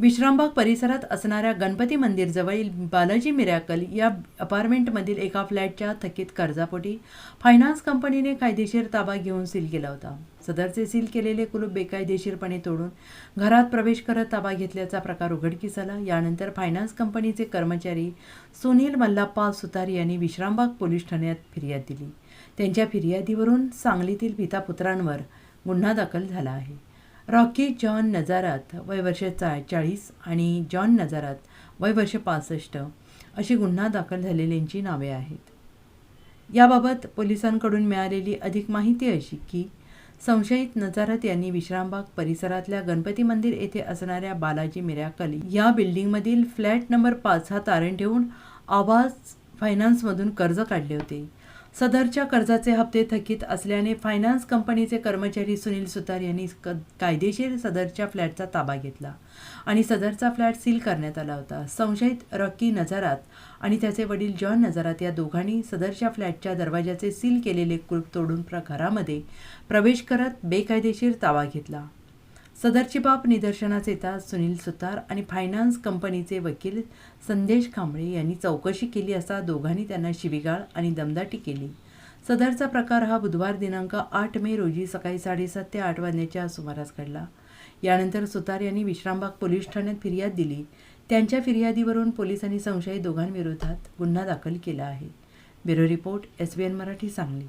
विश्रामबाग परिसरात असणाऱ्या गणपती मंदिरजवळील बालाजी मिरॅकल या अपार्टमेंटमधील एका फ्लॅटच्या थकीत कर्जापोटी फायनान्स कंपनीने कायदेशीर ताबा घेऊन सील केला होता. सदरचे सील केलेले कुलूप बेकायदेशीरपणे तोडून घरात प्रवेश करत ताबा घेतल्याचा प्रकार उघडकीस आला. यानंतर फायनान्स कंपनीचे कर्मचारी सुनील मल्लाप्पा सुतार यांनी विश्रामबाग पोलीस ठाण्यात फिर्याद दिली. त्यांच्या फिर्यादीवरून सांगलीतील पिता पुत्रांवर गुन्हा दाखल झाला आहे. रॉकी जॉन नजारात वय वर्ष चा चाळीस आणि जॉन नजारात वय वर्ष पासष्ट अशी गुन्हा दाखल झालेल्यांची नावे आहेत. याबाबत पोलिसांकडून मिळालेली अधिक माहिती अशी की संशयित नजारत यांनी विश्रामबाग परिसरातल्या गणपती मंदिर येथे असणाऱ्या बालाजी मिराकल या बिल्डिंगमधील फ्लॅट नंबर पाच हा तारण ठेवून आवाज फायनान्समधून कर्ज काढले होते. सदरच्या कर्जाचे हप्ते थकीत असल्याने फायनान्स कंपनीचे कर्मचारी सुनील सुतार यांनी क कायदेशीर सदरच्या फ्लॅटचा ताबा घेतला आणि सदरचा फ्लॅट सील करण्यात आला होता. संशयित रॉकी नजारात आणि त्याचे वडील जॉन नजारात या दोघांनी सदरच्या फ्लॅटच्या दरवाजाचे सील केलेले कुलूप तोडून घरामध्ये प्रवेश करत बेकायदेशीर ताबा घेतला. सदरची बाब निदर्शनास येताच सुनील सुतार आणि फायनान्स कंपनीचे वकील संदेश कांबळे यांनी चौकशी केली असता दोघांनी त्यांना शिवीगाळ आणि दमदाटी केली. सदरचा प्रकार हा बुधवार दिनांक आठ मे रोजी सकाळी साडेसात ते आठ वाजण्याच्या सुमारास घडला. यानंतर सुतार यांनी विश्रामबाग पोलीस ठाण्यात फिर्याद दिली. त्यांच्या फिर्यादीवरून पोलिसांनी संशयित दोघांविरोधात गुन्हा दाखल केला आहे. Bureau report S B N Marathi Sangli.